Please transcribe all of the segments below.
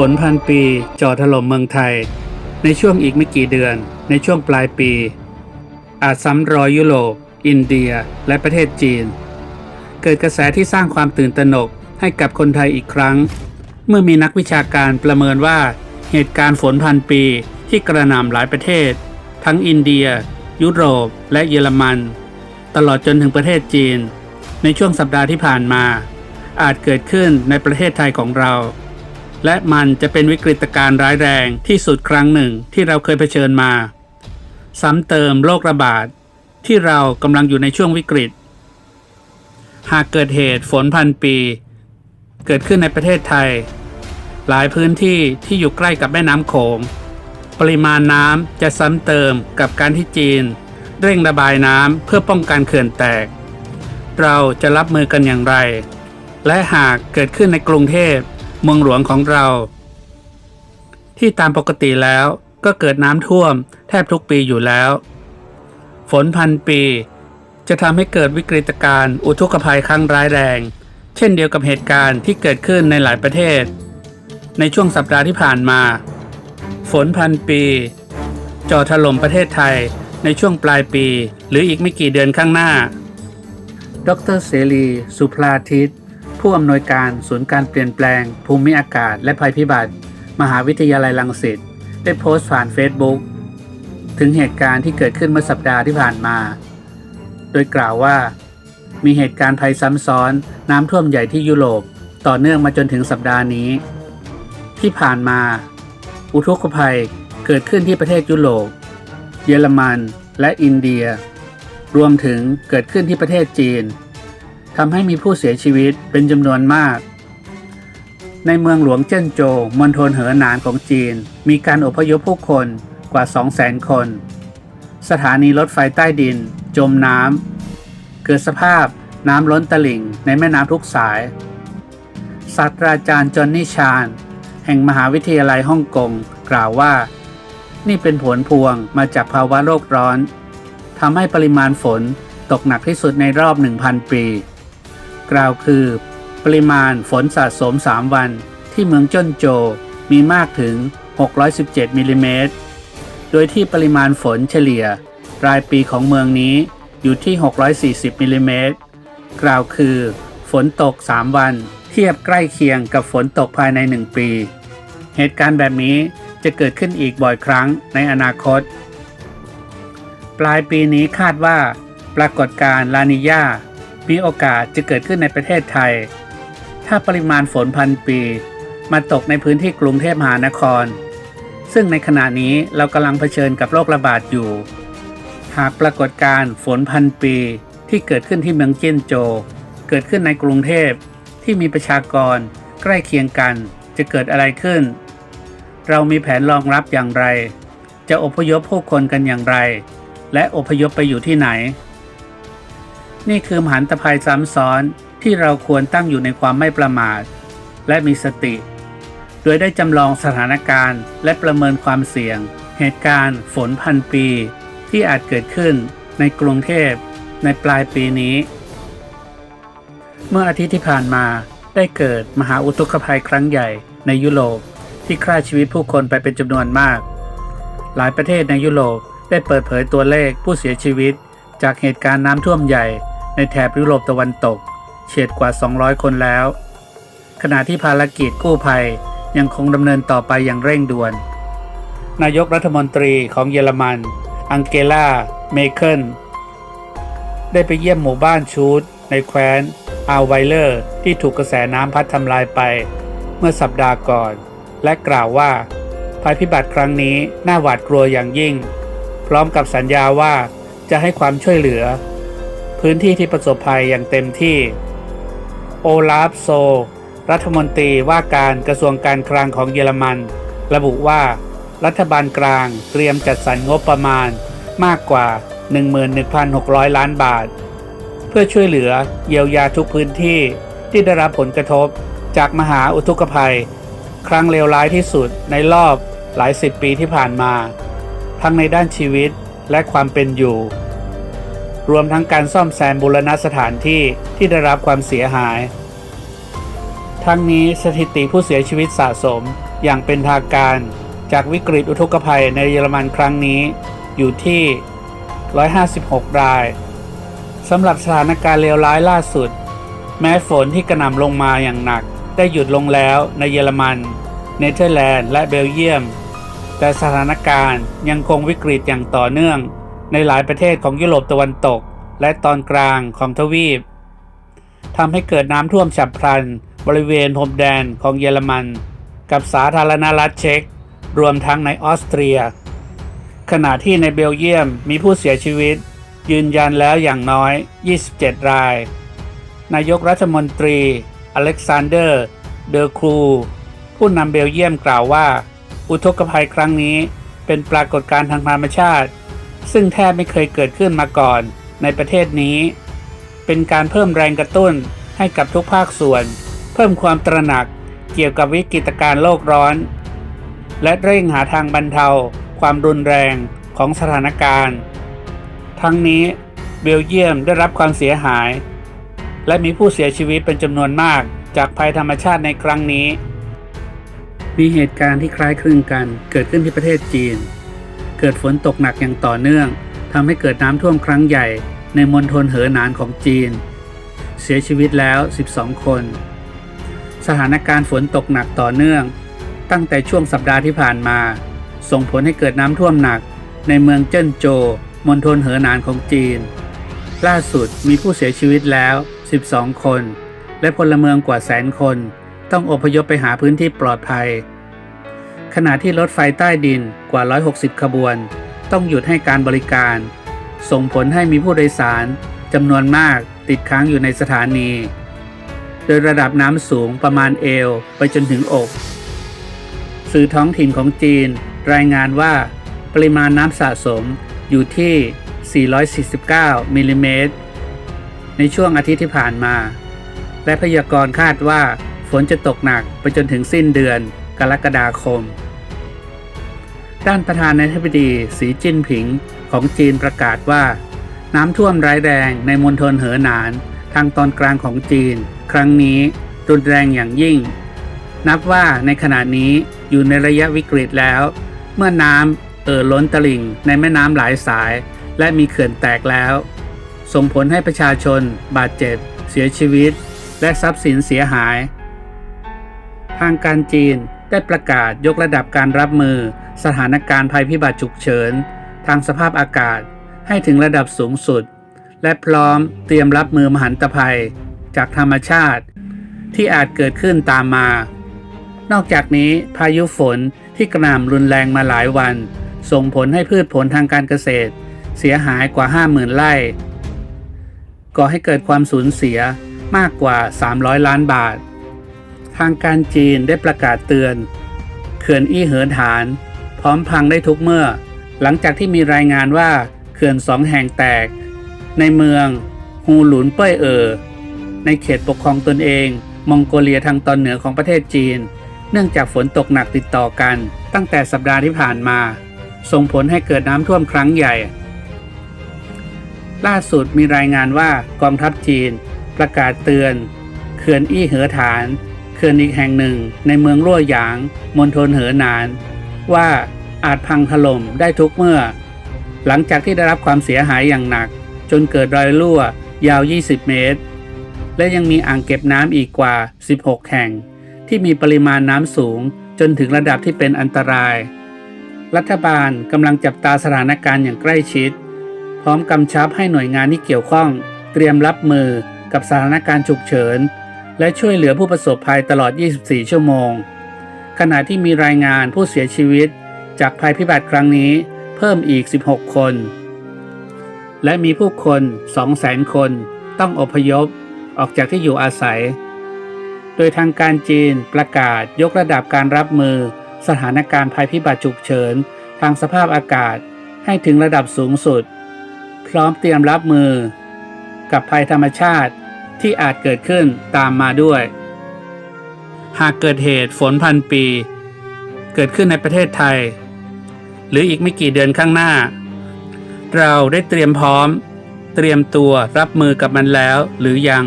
ฝนพันปีจ่อถล่มเมืองไทย ในช่วงอีกไม่กี่เดือน ในช่วงปลายปี อาจซ้ำรอยยุโรป อินเดีย และประเทศจีน เกิดกระแสที่สร้างความตื่นตระหนกให้กับคนไทยอีกครั้ง เมื่อมีนักวิชาการประเมินว่า เหตุการณ์ฝนพันปีที่กระหน่ำหลายประเทศ ทั้งอินเดีย ยุโรป และเยอรมัน ตลอดจนถึงประเทศจีน ในช่วงสัปดาห์ที่ผ่านมา อาจเกิดขึ้นในประเทศไทยของเรา และมันจะเป็นวิกฤตการณ์ร้ายแรงที่สุดครั้งหนึ่งที่เราเคยเผชิญมา ซ้ำเติมโรคระบาด ที่เรากำลังอยู่ในช่วงวิกฤต หากเกิดเหตุฝนพันปี เกิดขึ้นในประเทศไทย หลายพื้นที่ที่อยู่ใกล้กับแม่น้ำโขง ปริมาณน้ำจะซ้ำเติมกับการที่จีน เร่งระบายน้ำเพื่อป้องกันเขื่อนแตก เราจะรับมือกันอย่างไร และหากเกิดขึ้นในกรุงเทพ เมืองหลวงของเรา ที่ตามปกติแล้วก็เกิดน้ำท่วมแทบทุกปีอยู่แล้ว ฝนพันปี จะทำให้เกิดวิกฤตการณ์อุทกภัยครั้งร้ายแรง เช่นเดียวกับเหตุการณ์ที่เกิดขึ้นในหลายประเทศ ในช่วงสัปดาห์ที่ผ่านมา ฝนพันปีจ่อถล่มประเทศไทยในช่วงปลายปี หรืออีกไม่กี่เดือนข้างหน้า ดรเสรี สุพลาทิต ผู้อำนวยการศูนย์การเปลี่ยนแปลง ภูมิอากาศ และภัยพิบัติ มหาวิทยาลัยลังสิตได้โพสต์ผ่านเฟซบุ๊กถึงเหตุการณ์ที่เกิดขึ้นเมื่อสัปดาห์ที่ผ่านมา โดยกล่าวว่า มีเหตุการณ์ภัยซ้ำซ้อน น้ำท่วมใหญ่ที่ยุโรปต่อเนื่องมาจนถึงสัปดาห์นี้ ที่ผ่านมา อุทกภัยเกิดขึ้นที่ประเทศยุโรป เยอรมัน และอินเดีย รวมถึงเกิดขึ้นที่ประเทศจีน ทำให้มีผู้เสียชีวิตเป็นจำนวนมาก ในเมืองหลวงเจิ้นโจวมณฑลเหอหนานของจีน มีการอพยพผู้คนกว่า 200,000 คน สถานีรถไฟใต้ดิน จมน้ำ เกิดสภาพน้ำล้นตลิ่งในแม่น้ำทุกสาย ศาสตราจารย์จอนนี่ชาญแห่งมหาวิทยาลัยฮ่องกงกล่าวว่า นี่เป็นผลพวงมาจากภาวะโลกร้อนทำให้ปริมาณฝนตกหนักที่สุดในรอบ 1,000 ปี กล่าวคือ ปริมาณฝนสะสม 3 วัน ที่เมืองจ้นโจมีมากถึง 617มิลลิเมตร โดยที่ปริมาณฝนเฉลี่ย รายปีของเมืองนี้อยู่ที่ 640มิลลิเมตร กล่าวคือ ฝนตก 3 วัน เทียบใกล้เคียงกับฝนตกภายใน 1 ปี เหตุการณ์แบบนี้จะเกิดขึ้นอีกบ่อยครั้งในอนาคต ปลายปีนี้คาดว่า ปรากฏการณ์ลานิญา มีโอกาสจะเกิดขึ้นในประเทศไทย ถ้าปริมาณฝนพันปี มาตกในพื้นที่กรุงเทพมหานคร ซึ่งในขณะนี้เรากำลังเผชิญกับโรคระบาดอยู่ หากปรากฏการณ์ฝนพันปีที่เกิดขึ้นที่เมืองเจียนโจ เกิดขึ้นในกรุงเทพที่มีประชากรใกล้เคียงกันจะเกิดอะไรขึ้น เรามีแผนรองรับอย่างไร จะอพยพผู้คนกันอย่างไร และอพยพไปอยู่ที่ไหน นี่คือมหันตภัยซ้ำซ้อนที่เราควรตั้งอยู่ในความไม่ประมาท และมีสติ โดยได้จำลองสถานการณ์ และประเมินความเสี่ยง เหตุการณ์ฝนพันปี ที่อาจเกิดขึ้นในกรุงเทพในปลายปีนี้ เมื่ออาทิตย์ที่ผ่านมาได้เกิดมหาอุทกภัยครั้งใหญ่ในยุโรปที่ฆ่าชีวิตผู้คนไปเป็นจำนวนมาก หลายประเทศในยุโรปได้เปิดเผยตัวเลขผู้เสียชีวิต จากเหตุการณ์น้ำท่วมใหญ่ ในแถบยุโรปตะวันตก เฉียดกว่า 200 คนแล้ว ขณะที่ภารกิจกู้ภัยยังคงดำเนินต่อไปอย่างเร่งด่วน นายกรัฐมนตรีของเยอรมัน อังเกลา เมเคิล ได้ไปเยี่ยมหมู่บ้านชูดในแคว้นอาไวเลอร์ ที่ถูกกระแสน้ำพัดทำลายไป เมื่อสัปดาห์ก่อน และกล่าวว่า ภัยพิบัติครั้งนี้น่าหวาดกลัวอย่างยิ่ง พร้อมกับสัญญาว่าจะให้ความช่วยเหลือ พื้นที่ที่ประสบภัยอย่างเต็มที่ โอลาฟโซ รัฐมนตรีว่าการกระทรวงการคลังของเยอรมัน ระบุว่า รัฐบาลกลางเตรียมจัดสรรงบประมาณมากกว่า 11,600 ล้านบาท เพื่อช่วยเหลือเยียวยาทุกพื้นที่ที่ได้รับผลกระทบจากมหาอุทกภัย ครั้งเลวร้ายที่สุดในรอบหลายสิบปีที่ผ่านมา ทั้งในด้านชีวิตและความเป็นอยู่ รวมทั้งการซ่อมแซมบูรณสถานที่ที่ได้รับความเสียหาย ทั้งนี้สถิติผู้เสียชีวิตสะสมอย่างเป็นทางการ จากวิกฤตอุทกภัยในเยอรมันครั้งนี้ อยู่ที่ 156 รายสำหรับสถานการณ์เลวร้ายล่าสุด แม้ฝนที่กระหน่ำลงมาอย่างหนัก ได้หยุดลงแล้วในเยอรมัน เนเธอร์แลนด์และเบลเยียม แต่สถานการณ์ยังคงวิกฤตอย่างต่อเนื่อง ในหลายประเทศของยุโรปตะวันตก และตอนกลางของทวีปทำให้เกิดน้ำท่วมฉับพลัน บริเวณพรมแดนของเยอรมัน กับสาธารณรัฐเช็ก รวมทั้งในออสเตรีย ขณะที่ในเบลเยียมมีผู้เสียชีวิต ยืนยันแล้วอย่างน้อย 27 ราย นายกรัฐมนตรี อเล็กซานเดอร์ เดอครู ผู้นำเบลเยียมกล่าวว่า อุทกภัยครั้งนี้เป็นปรากฏการณ์ทางธรรมชาติ ซึ่งแทบไม่เคยเกิดขึ้นมาก่อนในประเทศนี้ เป็นการเพิ่มแรงกระตุ้นให้กับทุกภาคส่วน เพิ่มความตระหนักเกี่ยวกับวิกฤตการ์โลกร้อน และเร่งหาทางบรรเทาความรุนแรงของสถานการณ์ ทั้งนี้เบลเยียมได้รับความเสียหาย และมีผู้เสียชีวิตเป็นจำนวนมากจากภัยธรรมชาติในครั้งนี้ มีเหตุการณ์ที่คล้ายคลึงกันเกิดขึ้นที่ประเทศจีน กิดฝนตกหนักอย่างต่อเนื่องทำให้เกิดน้ำท่วมครั้งใหญ่ในมณฑลเหอหนานของจีน เสียชีวิตแล้ว 12 คน สถานการณ์ฝนตกหนักต่อเนื่อง ตั้งแต่ช่วงสัปดาห์ที่ผ่านมา ส่งผลให้เกิดน้ำท่วมหนัก ในเมืองเจิ้นโจวมณฑลเหอหนานของจีน ล่าสุดมีผู้เสียชีวิตแล้ว 12 คน และพลเมืองกว่าแสนคน ต้องอพยพไปหาพื้นที่ปลอดภัย ขณะที่รถไฟใต้ดินกว่า 160 ขบวน ต้องหยุดให้การบริการ ส่งผลให้มีผู้โดยสารจำนวนมากติดค้างอยู่ในสถานี โดยระดับน้ำสูงประมาณเอวไปจนถึงอก สื่อท้องถิ่นของจีนรายงานว่า ปริมาณน้ำสะสมอยู่ที่ 449มิลลิเมตรในช่วงอาทิตย์ที่ผ่านมา และพยากรณ์คาดว่าฝนจะตกหนักไปจนถึงสิ้นเดือนกรกฎาคม ด้านประธานาธิบดีสีจิ้นผิงของจีนประกาศว่า น้ำท่วมร้ายแรงในมณฑลเหอหนาน ทางตอนกลางของจีน ครั้งนี้รุนแรงอย่างยิ่ง นับว่าในขณะนี้อยู่ในระยะวิกฤตแล้ว เมื่อน้ำเอ่อล้นตลิ่งในแม่น้ำหลายสาย และมีเขื่อนแตกแล้ว ส่งผลให้ประชาชน บาดเจ็บ เสียชีวิต และทรัพย์สินเสียหาย ทางการจีน ได้ประกาศยกระดับการรับมือ สถานการณ์ภัยพิบัติฉุกเฉิน ทางสภาพอากาศให้ถึงระดับสูงสุด และพร้อมเตรียมรับมือมหันตภัย จากธรรมชาติ ที่อาจเกิดขึ้นตามมา นอกจากนี้พายุฝนที่กระหน่ำรุนแรงมาหลายวัน ส่งผลให้พืชผลทางการเกษตร เสียหายกว่า 50,000ไร่ก่อให้เกิดความสูญเสียมากกว่า 300 ล้านบาท ทางการจีนได้ประกาศเตือน เขื่อนอี้เหินฐาน พร้อมพังได้ทุกเมื่อ หลังจากที่มีรายงานว่าเขื่อนสองแห่งแตก ในเมืองฮูหลุนเป้ยเออในเขตปกครองตนเอง มองโกเลียทางตอนเหนือของประเทศจีน เนื่องจากฝนตกหนักติดต่อกัน ตั้งแต่สัปดาห์ที่ผ่านมา ส่งผลให้เกิดน้ำท่วมครั้งใหญ่ ล่าสุดมีรายงานว่ากองทัพจีน ประกาศเตือน เขื่อนอี้เหอฐาน ขื่อนอีกแห่งหนึ่งในเมืองรั่วหยางมณฑลเหอหนาน ว่าอาจพังถล่มได้ทุกเมื่อ หลังจากที่ได้รับความเสียหายอย่างหนัก จนเกิดรอยรั่วยาว 20 เมตร และยังมีอ่างเก็บน้ำอีกกว่า 16 แห่ง ที่มีปริมาณน้ำสูงจนถึงระดับที่เป็นอันตราย รัฐบาลกำลังจับตาสถานการณ์อย่างใกล้ชิด พร้อมกำชับให้หน่วยงานที่เกี่ยวข้อง เตรียมรับมือกับสถานการณ์ฉุกเฉิน และช่วยเหลือผู้ประสบภัยตลอด 24 ชั่วโมง ขณะที่มีรายงานผู้เสียชีวิตจากภัยพิบัติครั้งนี้เพิ่มอีก 16 คน และมีผู้คน 200,000 คนต้องอพยพออกจากที่อยู่อาศัย โดยทางการจีนประกาศยกระดับการรับมือสถานการณ์ภัยพิบัติฉุกเฉิน ทางสภาพอากาศให้ถึงระดับสูงสุด พร้อมเตรียมรับมือ กับภัยธรรมชาติ ที่อาจเกิดขึ้นตามมาด้วย หากเกิดเหตุฝนพันปี เกิดขึ้นในประเทศไทย หรืออีกไม่กี่เดือนข้างหน้า เราได้เตรียมพร้อม เตรียมตัวรับมือกับมันแล้วหรือยัง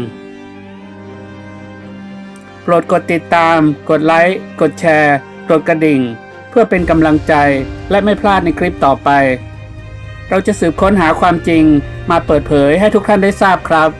โปรดกดติดตาม กดไลค์ กดแชร์ กดกระดิ่ง เพื่อเป็นกำลังใจและไม่พลาดในคลิปต่อไปเราจะสืบค้นหาความจริงมาเปิดเผยให้ทุกท่านได้ทราบครับ